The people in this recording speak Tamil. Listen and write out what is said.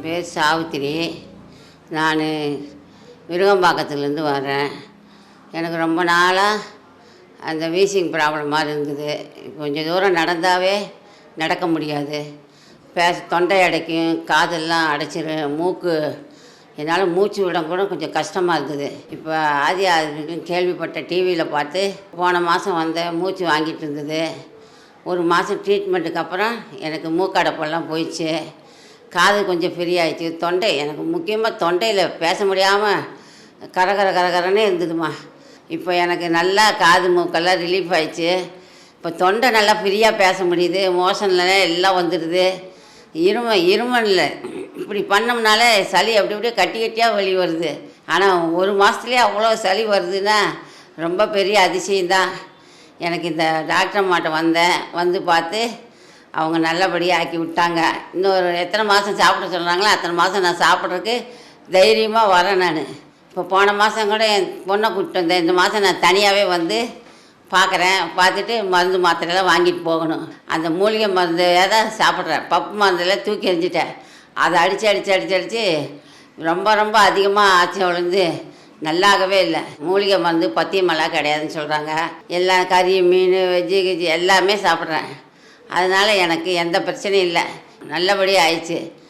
என் பேர் சாவித்திரி. நான் விருகம்பாக்கத்துலேருந்து வரேன் எனக்கு ரொம்ப நாளாக அந்த வீசிங் ப்ராப்ளம் மாதிரி இருந்தது. கொஞ்சம் தூரம் நடந்தாவே நடக்க முடியாது. பேச தொண்டை அடைக்கும் காதெல்லாம் அடைச்சிரும் மூக்கு என்னால் மூச்சு விட கூட கொஞ்சம் கஷ்டமாக இருந்தது. இப்போ ஆதி ஆதிக்கும் கேள்விப்பட்ட டிவியில் பார்த்து போன மாதம் வந்தேன் மூச்சு வாங்கிட்டு இருந்தது. ஒரு மாதம் ட்ரீட்மெண்ட்டுக்கு அப்புறம் எனக்கு மூக்கடைப்பெல்லாம் போயிடுச்சு. காது கொஞ்சம் ஃப்ரீ தொண்டை எனக்கு முக்கியமாக தொண்டையில் பேச முடியாமல் கரகர கரகரன்னே இருந்ததுமா. இப்போ எனக்கு நல்லா காது மூக்கெல்லாம் ரிலீஃப் ஆயிடுச்சு. இப்போ தொண்டை நல்லா ஃப்ரீயாக பேச முடியுது. மோஷன்ல எல்லாம் வந்துடுது. இரும இருமனில் இப்படி பண்ணோம்னாலே சளி அப்படி அப்படியே கட்டி கட்டியாக வெளி வருது. ஆனால் ஒரு மாதத்துலேயே அவ்வளோ சளி வருதுன்னா ரொம்ப பெரிய அதிசயம்தான். எனக்கு இந்த டாக்டர் மாட்ட வந்தேன். வந்து பார்த்து அவங்க நல்லபடியாக ஆக்கி விட்டாங்க. இன்னொரு எத்தனை மாதம் சாப்பிட சொல்கிறாங்களோ அத்தனை மாதம் நான் சாப்பிட்றதுக்கு தைரியமாக வரேன் நான். இப்போ போன மாதம் கூட என் பொண்ணை கூப்பிட்டு வந்தேன். இந்த மாதம் நான் தனியாகவே வந்து பார்க்குறேன் பார்த்துட்டு மருந்து மாத்திரையெல்லாம் வாங்கிட்டு போகணும். அந்த மூலிகை மருந்து தான் சாப்பிட்றேன். பப்பு மருந்தெல்லாம் தூக்கி எறிஞ்சிட்டேன். அதை அடித்து அடித்து அடித்து அடித்து ரொம்ப ரொம்ப அதிகமாக ஆச்சு விழுந்து நல்லாகவே இல்லை. மூலிகை மருந்து பத்தியமெல்லாம் கிடையாதுன்னு சொல்கிறாங்க எல்லாம் கறி மீன் வெஜ்ஜு கிஜ்ஜு எல்லாமே சாப்பிட்றேன். அதனால் எனக்கு எந்த பிரச்சனையும் இல்லை. நல்லபடியாக ஆயிடுச்சு.